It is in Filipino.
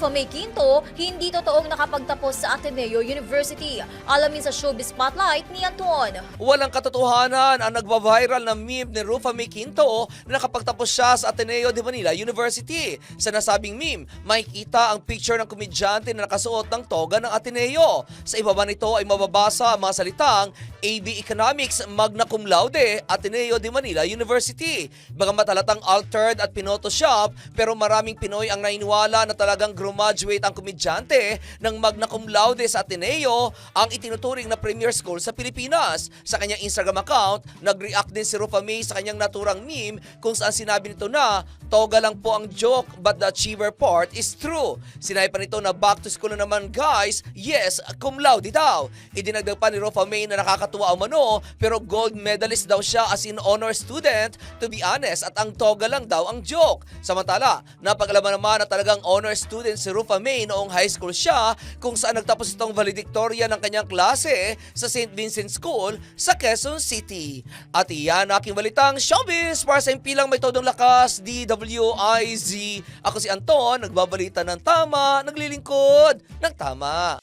Rufa May Quinto, hindi totoong nakapagtapos sa Ateneo University. Alamin sa Showbiz Spotlight ni Anton. Walang katotohanan ang nagba-viral na meme ni Rufa May Quinto na nakapagtapos siya sa Ateneo de Manila University. Sa nasabing meme, makikita ang picture ng komedyante na nakasuot ng toga ng Ateneo. Sa ibaba nito ay mababasa ang mga salitang AB Economics Magna Cum Laude, Ateneo de Manila University. Bagamat halatang altered at pinotoshop, pero maraming Pinoy ang nainiwala na talagang graduate ang komedyante ng Magna Cum Laude sa Ateneo, ang itinuturing na premier school sa Pilipinas. Sa kanyang Instagram account, nag-react din si Rufa May sa kanyang naturang meme kung saan sinabi nito na toga lang po ang joke but the achiever part is true. Sinabi pa nito na back to school na naman guys, yes, cum laude daw. Idinagdag pa ni Rufa May na nakakatuwa ang mano pero gold medalist daw siya as in honor student to be honest at ang toga lang daw ang joke. Samantala, napagalaman naman na talagang honor student si Rufa May noong high school siya kung saan nagtapos itong valedictoria ng kanyang klase sa St. Vincent School sa Quezon City. At iyan aking balitang showbiz para sa impilang may todong lakas DWIZ. Ako si Anton, nagbabalita ng tama, naglilingkod ng tama.